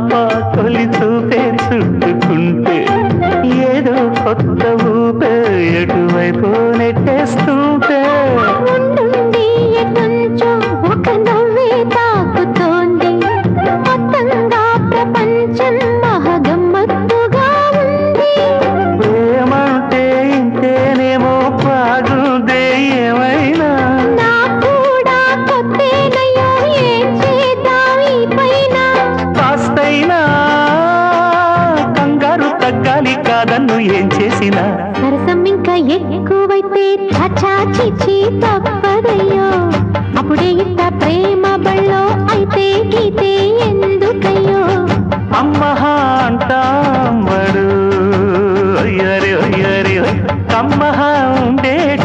పాప తొలి చూపే చుట్టుకుంటే ఏదో కొత్త ఊపే ఎటువైపు నెట్టేస్తూ గాలి కాదన్ను ఏం చేసినా? సరసం ఇంకా ఎక్కువైతే చచాచి తప్పదయ్యో. అప్పుడే ఇంత ప్రేమ బళ్ళో అయితే గీతే ఎందుకయ్యో? అమ్మహ అంటాడు అయ్యరే అయ్యరే అమ్మహ ఉండేట